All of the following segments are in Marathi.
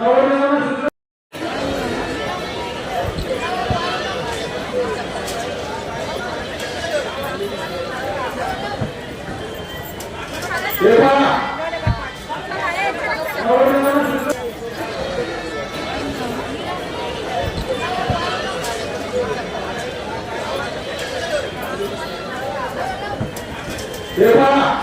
别怕了，别怕，了。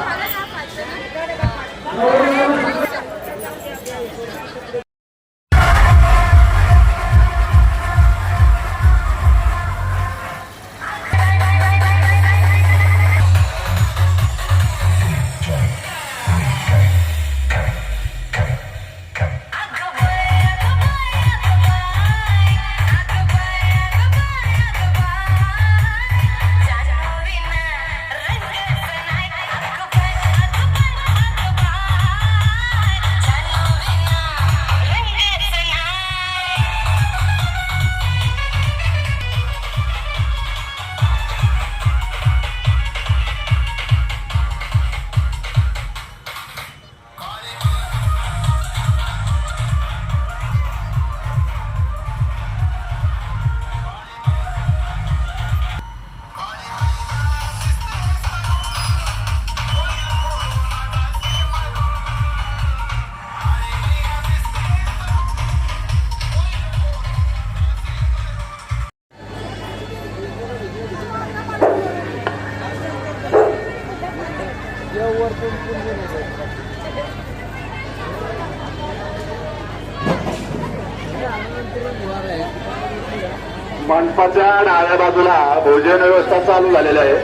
मंडपाच्या डाव्या बाजूला भोजन व्यवस्था चालू झालेली आहे.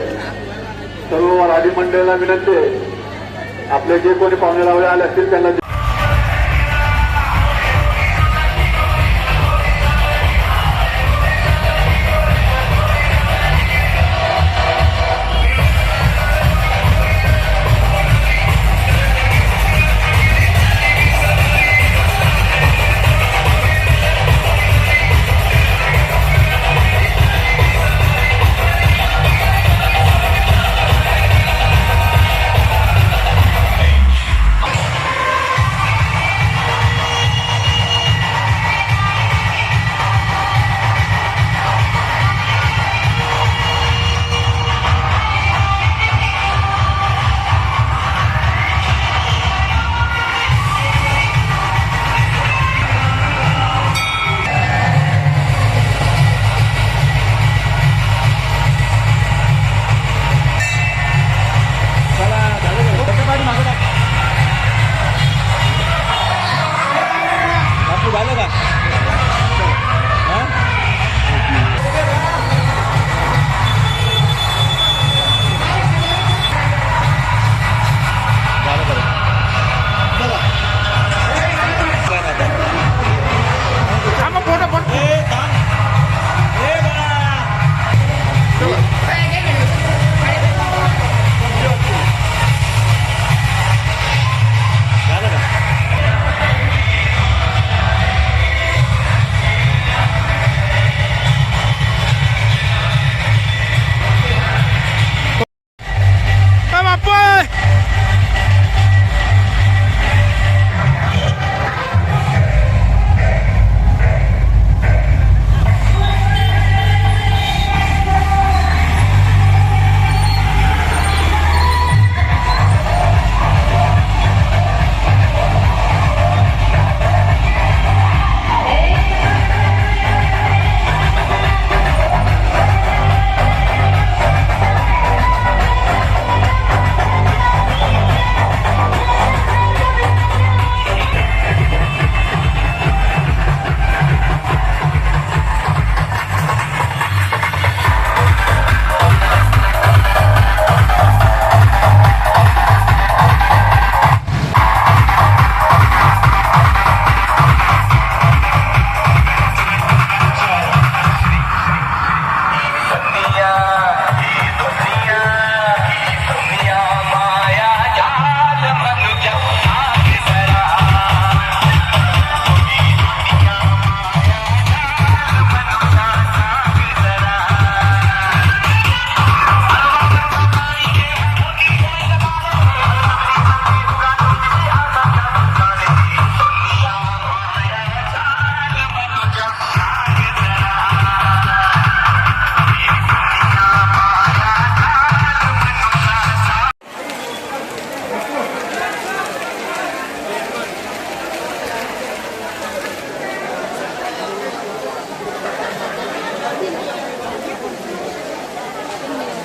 सर्व मराठी मंडळीला विनंती आहे. आपले जे कोणी पाहुणे लावले आले असतील त्यांना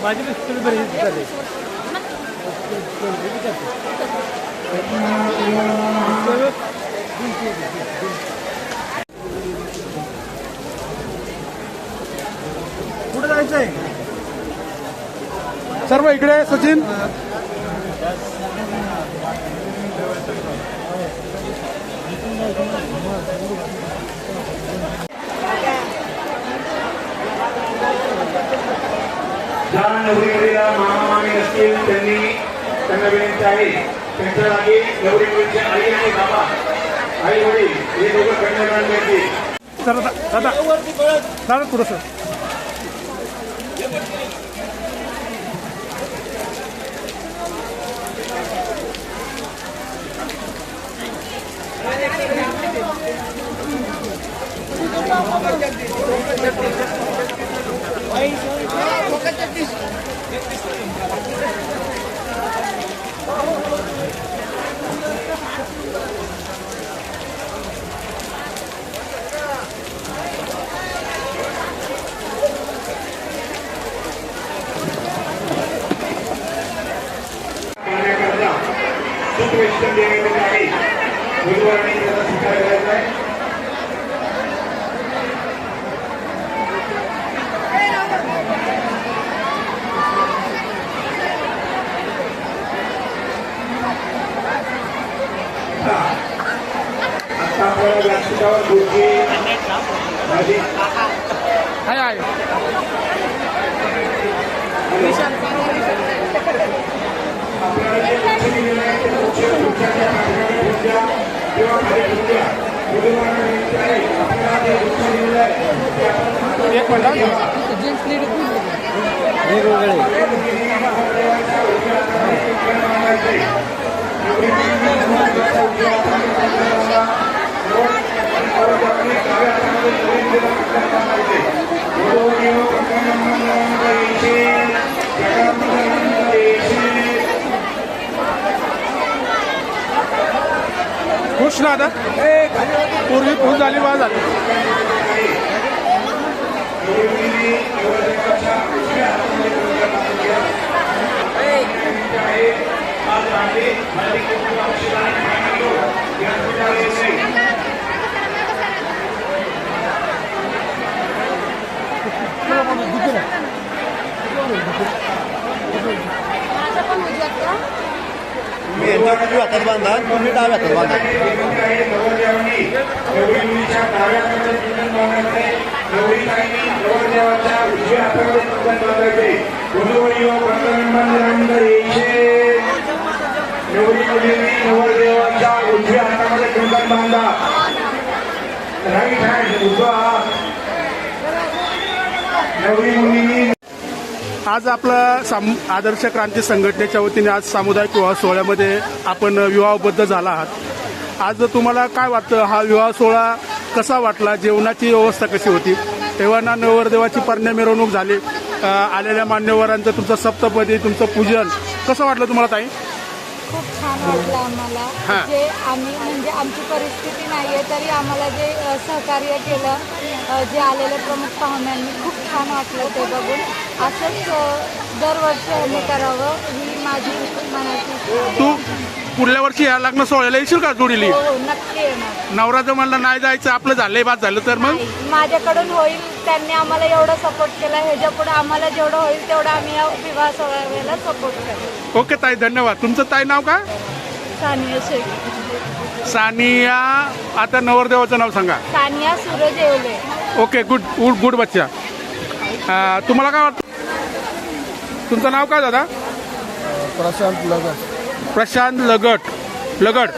माझी मिस्टर बरी झाली कुठं जायचं आहे सर्व इकडे सचिन? ज्या नवरीमुलीला मामा मामी असतील त्यांनी त्यांना विनंती आहे. त्यांच्या जागी नवरी मुलीचे आई आणि बाबा आई वडील हे दोघं कन्यादान मिळतील. चला दादा दादा थोडंसं Thank you. आपल्याला व्यासपीठावर गुरुजी माझी आहे आहे आपल्याला खुश ना आता पूर्वी फुल झाली बा झाली तुम्ही यांच्या कुंदन बांधायचे गुरुवरी व पंतनंद यायचे नवरी मुलींनी नवरदेवाच्या उजव्या हातामध्ये कुंदन बांधा राईट हँड उजवा हात नवरी मुलींनी आज आपला साम आदर्श क्रांती संघटनेच्या वतीने आज सामुदायिक विवाह सोहळ्यामध्ये आपण विवाहबद्ध झाला आहात. आज तुम्हाला काय वाटतं? हा विवाह सोहळा कसा वाटला? जेवणाची व्यवस्था कशी होती? तेव्हा नवरदेवाची परण्या मिरवणूक झाली. आलेल्या मान्यवरांचं तुमचं सप्तपदी तुमचं पूजन. कसं वाटलं तुम्हाला ताई? छान वाटलं आम्हाला. जे आम्ही म्हणजे आमची परिस्थिती नाही आहे तरी आम्हाला जे सहकार्य केलं जे आलेले प्रमुख पाहुण्यांनी खूप छान वाटलं ते बघून असंच दरवर्षी आम्ही करावं ही माझी मनाची पुढल्या वर्षी या लग्न सोहळ्याला येशील का जोडीली? हो हो नक्की येणार. नवरा जर म्हणलं नाही जायचं आपलं झालंय बाद झालं तर मग? माझ्याकडून होईल त्यांनी आम्हाला एवढं सपोर्ट केला ह्याच्या पुढे आम्हाला जेवढं होईल तेवढं आम्ही या विवाह सोहळ्याला सपोर्ट करू. ओके ताई धन्यवाद. तुमचं ताई नाव का सानिया शेख. सानिया आता नवरदेवाचं नाव सांगा. Sania Suraj Yewale. Okay good good good बच्चा. तुम्हाला काय वाटतं? तुमचं नाव काय दादा? प्रशांत लगत. प्रशांत लगट लगट.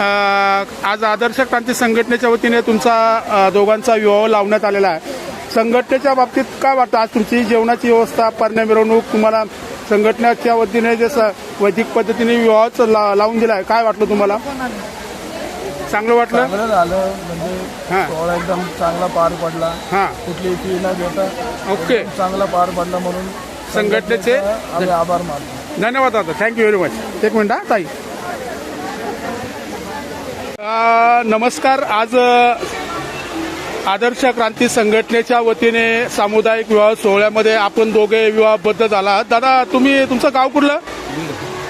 अं, आज आदर्श क्रांती संघटनेच्या वतीने तुमचा दोघांचा विवाह लावण्यात आलेला आहे. संघटनेच्या बाबतीत काय वाटतं? आज तुमची जेवणाची व्यवस्था परण्या मिरवणूक तुम्हाला संघटनेच्या वतीने जे वैदिक पद्धतीने विवाहच ला लावून दिला आहे. काय वाटलं तुम्हाला? चांगलं वाटलं? झालं. म्हणजे हां. सोहळा एकदम चांगला पार पडला. हां. कुठली फी न घेता ओके. चांगला पार पडला म्हणून संघटनेचे आभार मानतो. धन्यवाद दादा. थँक्यू व्हेरी मच एक मिनिट हा ताई. नमस्कार. आज आदर्श क्रांती संघटनेच्या वतीने सामुदायिक विवाह सोहळ्यामध्ये आपण दोघे विवाहबद्ध झाला. दादा तुम्ही तुमचं गाव कुठलं?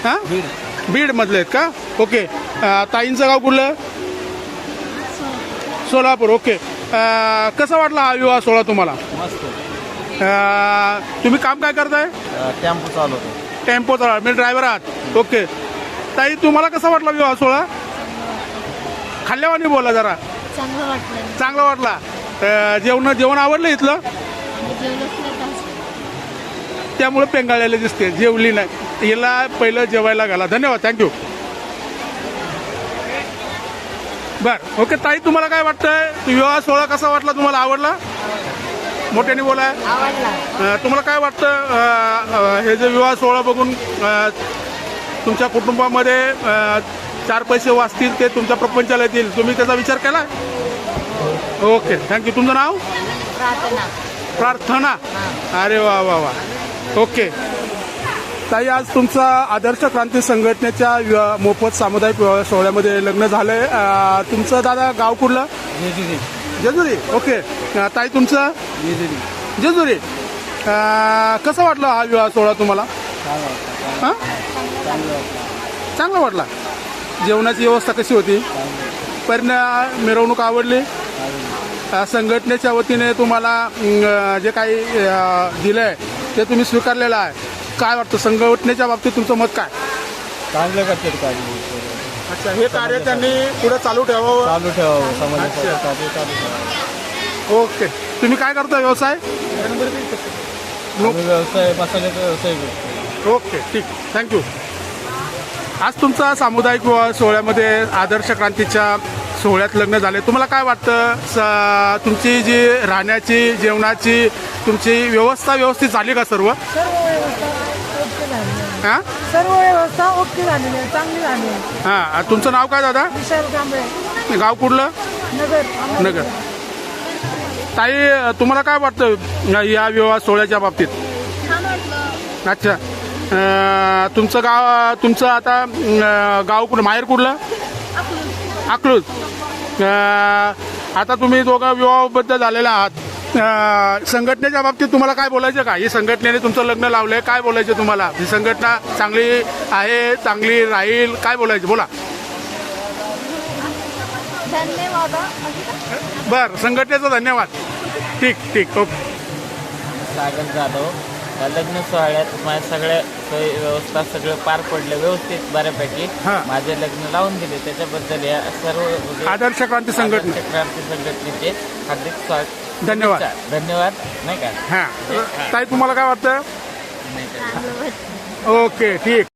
हा? बीड. मधले आहेत का? ओके. ताईंचं गाव कुठलं? सोलापूर. ओके. कसा वाटला हा विवाह सोहळा तुम्हाला? तुम्ही काम काय करताय? टेम्पो चालवतो. टेम्पो चालवा मी ड्रायव्हर आहात. ओके. ताई तुम्हाला कसा वाटला विवाह सोहळा? खाल्ल्यावानी बोला जरा. चांगलं वाटलं. चांगला वाटला. अं, जेवण जेवण आवडलं इथलं? त्यामुळे पेंगाळलेले दिसते. जेवली नाही. हिला पहिलं जेवायला घाला. धन्यवाद. थँक्यू बर. ओके ताई तुम्हाला काय वाटतंय? विवाह सोहळा कसा वाटला? तुम्हाला आवडला? मोठ्याने बोलाय तुम्हाला काय वाटतं हे जे विवाह सोहळा बघून तुमच्या कुटुंबामध्ये चार पैसे वाचतील ते तुमच्या प्रपंचाला येतील? तुम्ही त्याचा विचार केला? ओके थँक्यू तुमचं नाव? प्रार्थना. प्रार्थना. अरे वा वा वा. ओके. ताई आज तुमचा आदर्श क्रांती संघटनेच्या मोफत सामुदायिक विवाह सोहळ्यामध्ये लग्न झालंय. तुमचं दादा गाव कुठलं? जेजुरी. ओके. अं, ताई तुमचं? जेजुरी. अं, कसं वाटलं हा विवाह सोहळा तुम्हाला? हां? चांगला वाटला. जेवणाची व्यवस्था कशी होती? परिणाम मिरवणूक आवडली? अ, संघटनेच्या वतीने तुम्हाला अं, जे काही दिलं आहे ते तुम्ही स्वीकारलेलं आहे. काय वाटतं? संघटनेच्या बाबतीत तुमचं मत काय? चांगलं करतात काळजी अच्छा हे कार्य त्यांनी पुढे चालू ठेवावं? चालू ठेवावं अच्छा. समाजासाठी चालू ठेवावं. ओके. तुम्ही काय करता व्यवसाय? आम्ही व्यवसाय मसाल्याचा व्यवसाय करतो. ओके ठीक. थँक्यू आज तुमचा सामुदायिक विवाह सोहळ्यामध्ये आदर्श क्रांतीच्या सोहळ्यात लग्न झाले. तुम्हाला काय वाटतं? स तुमची जी राहण्याची जेवणाची तुमची व्यवस्था व्यवस्थित झाली का सर्व? सर्व व्यवस्था. हां सर्व व्यवस्था ओके झालेली आहे चांगली झाली आहे. हां तुमचं नाव काय दादा? विशाल कांबळे. गाव कुठलं? नगर. नगर. ताई तुम्हाला काय वाटतं या विवाह सोहळ्याच्या बाबतीत? अच्छा. अं, तुमचं गाव तुमचं आता अं, गाव कुठं माहेर कुठलं? अकलूज. अं, आता तुम्ही दोघं विवाहाबद्दल झालेला आहात. संघटनेच्या बाबतीत तुम्हाला काय बोलायचं का? ही संघटनेने तुमचं लग्न लावलंय काय बोलायचं तुम्हाला? ही संघटना चांगली आहे चांगली राहील काय बोलायचं? बोला. धन्यवाद बर संघटनेचा धन्यवाद. ठीक ठीक ओके. सागर जाधव या लग्न सोहळ्यात माझ्या सगळ्या सोयी व्यवस्था सगळं पार पडलं व्यवस्थित बऱ्यापैकी. हा. माझे लग्न लावून दिले त्याच्याबद्दल या सर्व आदर्श क्रांती संघटना. क्रांती संघटनेचे हार्दिक स्वागत. धन्यवाद. धन्यवाद. नाही का? हां. ताई तुम्हाला काय वाटतं? ओके ठीक.